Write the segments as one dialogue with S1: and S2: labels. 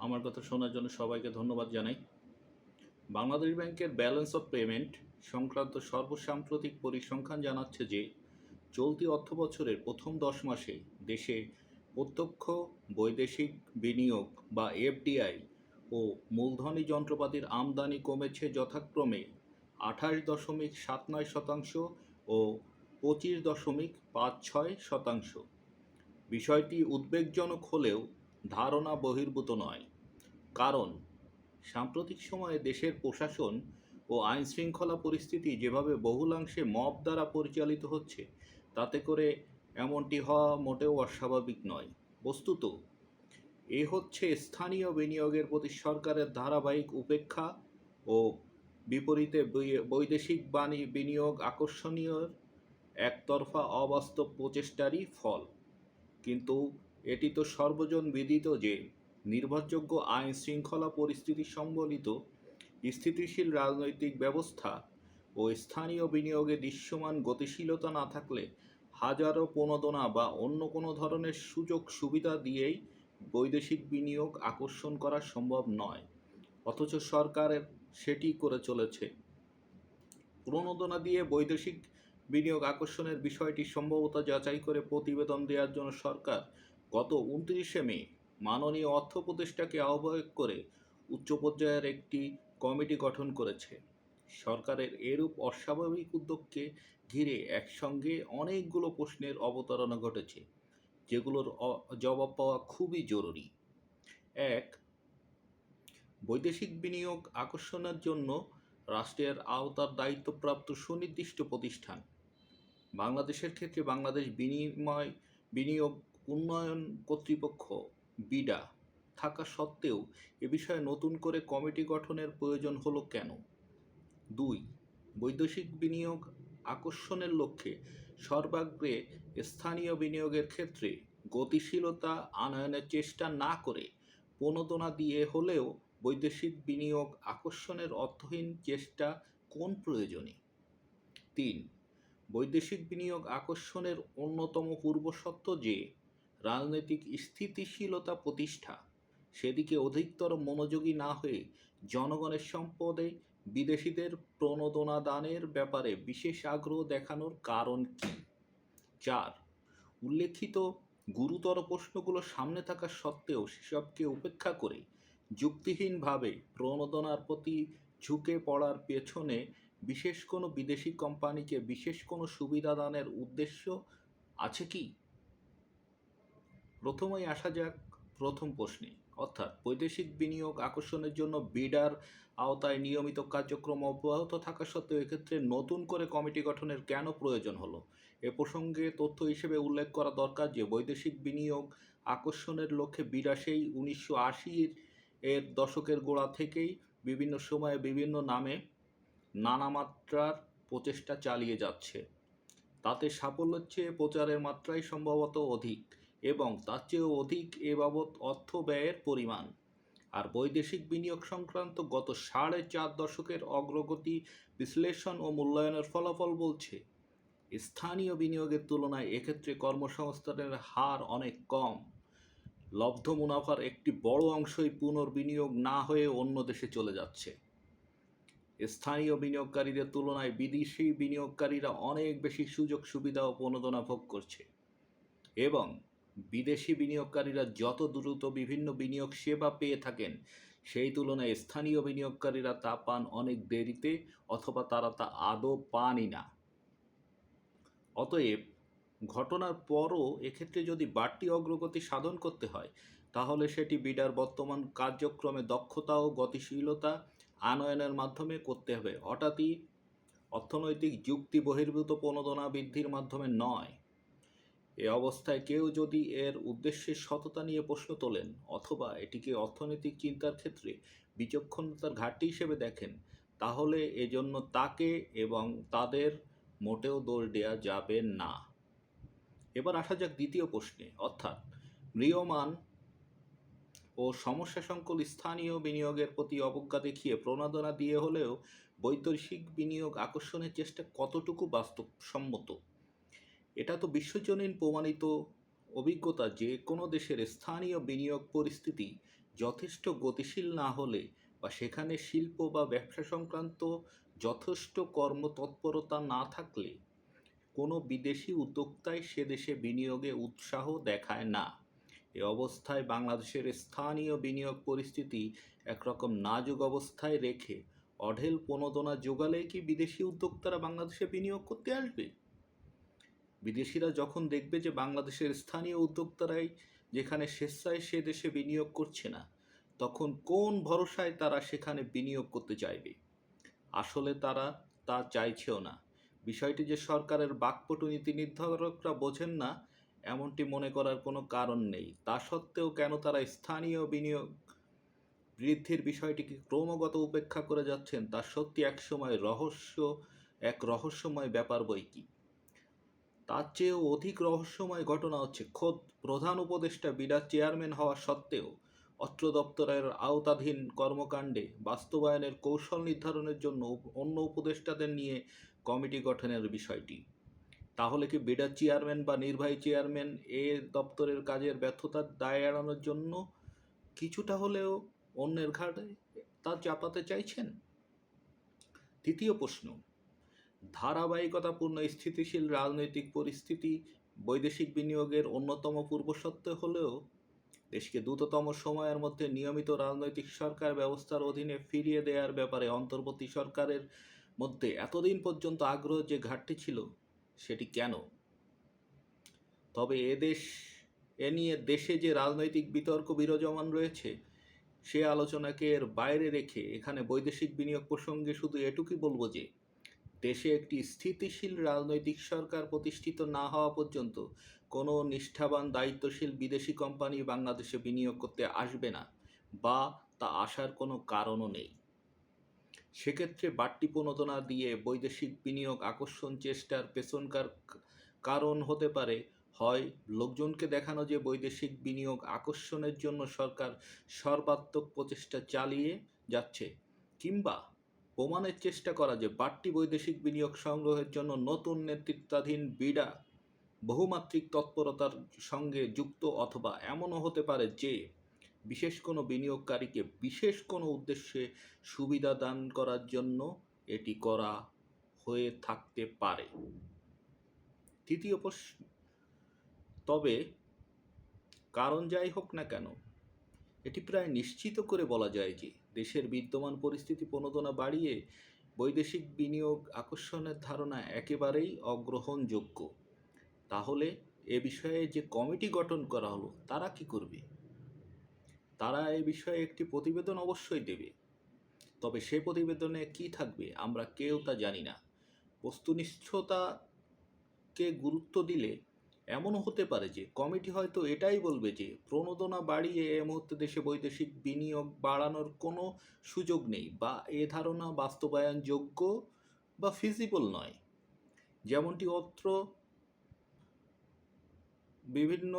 S1: আমার কথা শোনার জন্য সবাইকে ধন্যবাদ জানাই। বাংলাদেশ ব্যাংকের ব্যালেন্স অফ পেমেন্ট সংক্রান্ত সর্বসাম্প্রতিক পরিসংখ্যান জানাচ্ছে যে, চলতি অর্থ বছরের প্রথম দশ মাসে দেশে প্রত্যক্ষ, বৈদেশিক বিনিয়োগ বা এফডিআই ও মূলধনী যন্ত্রপাতির আমদানি কমেছে যথাক্রমে আঠাশ দশমিক সাত নয় শতাংশ ও পঁচিশ দশমিক পাঁচ ছয় শতাংশ। বিষয়টি উদ্বেগজনক হলেও ধারণা বহির্ভূত নয়। কারণ, সাম্প্রতিক সময়ে দেশের প্রশাসন ও আইন শৃঙ্খলা পরিস্থিতি যেভাবে বহুলাংশে মব দ্বারা পরিচালিত হচ্ছে, তাতে করে এমনটি হওয়া মোটেও অস্বাভাবিক নয়। বস্তুত, এ হচ্ছে স্থানীয় বিনিয়োগের প্রতি সরকারের ধারাবাহিক উপেক্ষা ও বিপরীতে বৈদেশিক বাণী বিনিয়োগ আকর্ষণীয় একতরফা অবাস্তব প্রচেষ্টারই ফল। কিন্তু এটি তো সর্বজন বিদিত যে নির্ভরযোগ্য আইন শৃঙ্খলা পরিস্থিতি সম্বলিত স্থিতিশীল রাজনৈতিক ব্যবস্থা ও স্থানীয় বিনিয়োগে দৃশ্যমান গতিশীলতা না থাকলে হাজারো প্রণোদনা বা অন্য কোনো ধরনের সুযোগ সুবিধা দিয়েই বৈদেশিক বিনিয়োগ আকর্ষণ করা সম্ভব নয়। অথচ সরকারের সেটি করে চলেছে। প্রণোদনা দিয়ে বৈদেশিক বিনিয়োগ আকর্ষণের বিষয়টি সম্ভবত যাচাই করে প্রতিবেদন দেওয়ার জন্য সরকার গত উনত্রিশে মে মাননীয় অর্থ উপদেষ্টাকে আহ্বায়ক করে উচ্চ পর্যায়ের একটি কমিটি গঠন করেছে। সরকারের এরূপ অস্বাভাবিক উদ্যোগকে ঘিরে একসঙ্গে অনেকগুলো প্রশ্নের অবতারণা ঘটেছে, যেগুলোর জবাব পাওয়া খুবই জরুরি। এক, বৈদেশিক বিনিয়োগ আকর্ষণের জন্য রাষ্ট্রের আওতার দায়িত্বপ্রাপ্ত সুনির্দিষ্ট প্রতিষ্ঠান। বাংলাদেশের ক্ষেত্রে বাংলাদেশ বিনিময়, বিনিয়োগ উন্নয়ন কর্তৃপক্ষ, বিডা, থাকা সত্ত্বেও এ বিষয়ে নতুন করে কমিটি গঠনের প্রয়োজন হলো কেন? দুই, বৈদেশিক বিনিয়োগ আকর্ষণের লক্ষ্যে সর্বাগ্রে স্থানীয় বিনিয়োগের ক্ষেত্রে গতিশীলতা আনয়নের চেষ্টা না করে প্রণোদনা দিয়ে হলেও বৈদেশিক বিনিয়োগ আকর্ষণের অর্থহীন চেষ্টা কোন প্রয়োজনে? তিন, বৈদেশিক বিনিয়োগ আকর্ষণের অন্যতম পূর্বশর্ত যে রাজনৈতিক স্থিতিশীলতা প্রতিষ্ঠা। সেদিকে অধিকতর মনোযোগী না হয়ে জনগণের সম্পদে বিদেশিদের প্রণোদনা দানের ব্যাপারে বিশেষ আগ্রহ দেখানোর কারণ কি? চার, উল্লেখিত গুরুতর প্রশ্নগুলো সামনে থাকা সত্ত্বেও সেসবকে উপেক্ষা করে যুক্তিহীনভাবে প্রণোদনার প্রতি ঝুঁকে পড়ার পেছনে বিশেষ কোনো বিদেশি কোম্পানিকে বিশেষ কোনো সুবিধা দানের উদ্দেশ্য আছে কি? প্রথমেই আসা যাক প্রথম প্রশ্নে। অর্থাৎ বৈদেশিক বিনিয়োগ আকর্ষণের জন্য বিডার আওতায় নিয়মিত কার্যক্রম অব্যাহত থাকা সত্ত্বেও এক্ষেত্রে নতুন করে কমিটি গঠনের কেন প্রয়োজন হলো? এ প্রসঙ্গে তথ্য হিসেবে উল্লেখ করা দরকার যে বৈদেশিক বিনিয়োগ আকর্ষণের লক্ষ্যে বিডা সেই উনিশশো আশির এর দশকের গোড়া থেকেই বিভিন্ন সময়ে বিভিন্ন নামে নানা মাত্রার প্রচেষ্টা চালিয়ে যাচ্ছে। তাতে সাফল্যের চেয়ে প্রচারের মাত্রাই সম্ভবত অধিক। এবং তার চেয়েও অধিক এ বাবদ অর্থ ব্যয়ের পরিমাণ। আর বৈদেশিক বিনিয়োগ সংক্রান্ত গত সাড়ে চার দশকের অগ্রগতি বিশ্লেষণ ও মূল্যায়নের ফলাফল বলছে, স্থানীয় বিনিয়োগের তুলনায় এক্ষেত্রে কর্মসংস্থানের হার অনেক কম। লব্ধ মুনাফার একটি বড় অংশই পুনর্বিনিয়োগ না হয়ে অন্য দেশে চলে যাচ্ছে। স্থানীয় বিনিয়োগকারীদের তুলনায় বিদেশি বিনিয়োগকারীরা অনেক বেশি সুযোগ সুবিধা ও প্রণোদনা ভোগ করছে এবং বিদেশি বিনিয়োগকারীরা যত দ্রুত বিভিন্ন বিনিয়োগ সেবা পেয়ে থাকেন, সেই তুলনায় স্থানীয় বিনিয়োগকারীরা তা পান অনেক দেরিতে অথবা তারা তা আদৌ পানই না। অতএব, ঘটনার পরও এক্ষেত্রে যদি বাড়তি অগ্রগতি সাধন করতে হয়, তাহলে সেটি বিডার বর্তমান কার্যক্রমে দক্ষতা ও গতিশীলতা আনয়নের মাধ্যমে করতে হবে। হঠাৎই অর্থনৈতিক যুক্তি বহির্ভূত প্রণোদনা বৃদ্ধির মাধ্যমে নয়। এ অবস্থায় কেউ যদি এর উদ্দেশ্যের সততা নিয়ে প্রশ্ন তোলেন অথবা এটিকে অর্থনৈতিক চিন্তার ক্ষেত্রে বিচক্ষণতার ঘাটতি হিসেবে দেখেন, তাহলে এজন্য তাকে এবং তাদের মোটেও দোষ দেওয়া যাবে না। এবার আসা যাক দ্বিতীয় প্রশ্নে, অর্থাৎ মৃয়মান ও সমস্যা সংকুল স্থানীয় বিনিয়োগের প্রতি অবজ্ঞা দেখিয়ে প্রণোদনা দিয়ে হলেও বৈদেশিক বিনিয়োগ আকর্ষণের চেষ্টা কতটুকু বাস্তবসম্মত? এটা তো বিশ্বজনীন প্রমাণিত অভিজ্ঞতা যে কোনো দেশের স্থানীয় বিনিয়োগ পরিস্থিতি যথেষ্ট গতিশীল না হলে বা সেখানে শিল্প বা ব্যবসা সংক্রান্ত যথেষ্ট কর্মতৎপরতা না থাকলে কোনো বিদেশি উদ্যোক্তাই সে দেশে বিনিয়োগে উৎসাহ দেখায় না। এ অবস্থায় বাংলাদেশের স্থানীয় বিনিয়োগ পরিস্থিতি একরকম নাজুক অবস্থায় রেখে অঢেল প্রণোদনা যোগালে কি বিদেশি উদ্যোক্তারা বাংলাদেশে বিনিয়োগ করতে আসবে? বিদেশিরা যখন দেখবে যে বাংলাদেশের স্থানীয় উদ্যোক্তারাই যেখানে স্বেচ্ছায় সে দেশে বিনিয়োগ করছে না, তখন কোন ভরসায় তারা সেখানে বিনিয়োগ করতে চাইবে? আসলে তারা তা চাইছেও না। বিষয়টি যে সরকারের বাকপটু নীতি নির্ধারকরা বোঝেন না, এমনটি মনে করার কোনো কারণ নেই। তা সত্ত্বেও কেন তারা স্থানীয় বিনিয়োগ বৃদ্ধির বিষয়টিকে ক্রমাগত উপেক্ষা করে যাচ্ছেন, তা সত্যি একসময় রহস্য, এক রহস্যময় ব্যাপার বই কি? তার চেয়েও অধিক রহস্যময় ঘটনা হচ্ছে, খোদ প্রধান উপদেষ্টা বিরাট চেয়ারম্যান হওয়া সত্ত্বেও অত্র দপ্তরের আওতাধীন কর্মকাণ্ডে বাস্তবায়নের কৌশল নির্ধারণের জন্য অন্য উপদেষ্টাদের নিয়ে কমিটি গঠনের বিষয়টি। তাহলে কি বিরাট চেয়ারম্যান বা নির্বাহী চেয়ারম্যান এ দপ্তরের কাজের ব্যর্থতার দায় এড়ানোর জন্য কিছুটা হলেও অন্যের ঘাড়ে তা চাপাতে চাইছেন? তৃতীয় প্রশ্ন ধারাবাহিকতাপূর্ণ স্থিতিশীল রাজনৈতিক পরিস্থিতি বৈদেশিক বিনিয়োগের অন্যতম পূর্বশর্ত হলেও দেশকে দ্রুততম সময়ের মধ্যে নিয়মিত রাজনৈতিক সরকার ব্যবস্থার অধীনে ফিরিয়ে দেওয়ার ব্যাপারে অন্তর্বর্তী সরকারের মধ্যে এতদিন পর্যন্ত আগ্রহ যে ঘাটতি ছিল, সেটি কেন? তবে এদেশ এ নিয়ে দেশে যে রাজনৈতিক বিতর্ক বিরাজমান রয়েছে, সে আলোচনাকে এর বাইরে রেখে এখানে বৈদেশিক বিনিয়োগ প্রসঙ্গে শুধু এটুকুই বলব যে দেশে একটি স্থিতিশীল রাজনৈতিক সরকার প্রতিষ্ঠিত না হওয়া পর্যন্ত কোনো নিষ্ঠাবান, দায়িত্বশীল বিদেশি কোম্পানি বাংলাদেশে বিনিয়োগ করতে আসবে না বা তা আসার কোনো কারণও নেই। সেক্ষেত্রে বাড়তি প্রণোদনা দিয়ে বৈদেশিক বিনিয়োগ আকর্ষণ চেষ্টার পেছনকার কারণ হতে পারে, হয় লোকজনকে দেখানো যে বৈদেশিক বিনিয়োগ আকর্ষণের জন্য সরকার সর্বাত্মক প্রচেষ্টা চালিয়ে যাচ্ছে কিংবা প্রমাণের চেষ্টা করা যে বাড়তি বৈদেশিক বিনিয়োগ সংগ্রহের জন্য নতুন নেতৃত্বাধীন বিডা বহুমাত্রিক তৎপরতার সঙ্গে যুক্ত অথবা এমনও হতে পারে যে বিশেষ কোনো বিনিয়োগকারীকে বিশেষ কোনো উদ্দেশ্যে সুবিধা দান করার জন্য এটি করা হয়ে থাকতে পারে। তৃতীয় প্রশ্ন। তবে কারণ যাই হোক না কেন, এটি প্রায় নিশ্চিত করে বলা যায় যে দেশের বিদ্যমান পরিস্থিতি প্রণোদনা বাড়িয়ে বৈদেশিক বিনিয়োগ আকর্ষণের ধারণা একেবারেই অগ্রহণযোগ্য। তাহলে এ বিষয়ে যে কমিটি গঠন করা হলো, তারা কি করবে? তারা এ বিষয়ে একটি প্রতিবেদন অবশ্যই দেবে। তবে সে প্রতিবেদনে কি থাকবে, আমরা কেউ তা জানি না। বস্তুনিষ্ঠতাকে গুরুত্ব দিলে এমনও হতে পারে যে কমিটি হয়তো এটাই বলবে যে প্রণোদনা বাড়িয়ে এ মুহূর্তে দেশে বৈদেশিক বিনিয়োগ বাড়ানোর কোনো সুযোগ নেই বা এ ধারণা বাস্তবায়নযোগ্য বা ফিজিবল নয়। যেমনটি অত্র বিভিন্ন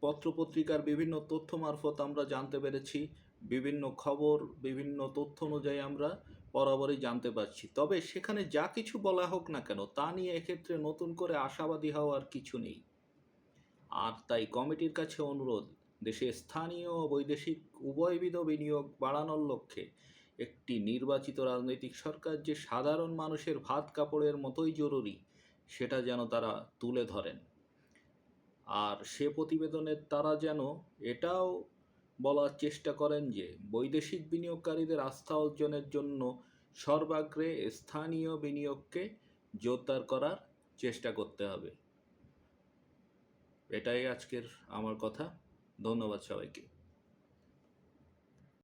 S1: পত্রপত্রিকার বিভিন্ন তথ্য মারফত আমরা জানতে পেরেছি। বিভিন্ন খবর, বিভিন্ন তথ্য অনুযায়ী আমরা বরাবরই জানতে পারছি। তবে সেখানে যা কিছু বলা হোক না কেন, তা নিয়ে এক্ষেত্রে নতুন করে আশাবাদী হওয়ার কিছু নেই। আর তাই কমিটির কাছে অনুরোধ, দেশে স্থানীয় ও বৈদেশিক উভয়বিধ বিনিয়োগ বাড়ানোর লক্ষ্যে একটি নির্বাচিত রাজনৈতিক সরকার যে সাধারণ মানুষের ভাত কাপড়ের মতোই জরুরি, সেটা যেন তারা তুলে ধরেন। আর সে প্রতিবেদনের তারা যেন এটাও বলার চেষ্টা করেন যে, বৈদেশিক বিনিয়োগকারীদের আস্থা অর্জনের জন্য সর্বাগ্রে স্থানীয় বিনিয়োগকে জোরদার করার চেষ্টা করতে হবে। এটাই আজকের আমার কথা। ধন্যবাদ সবাইকে।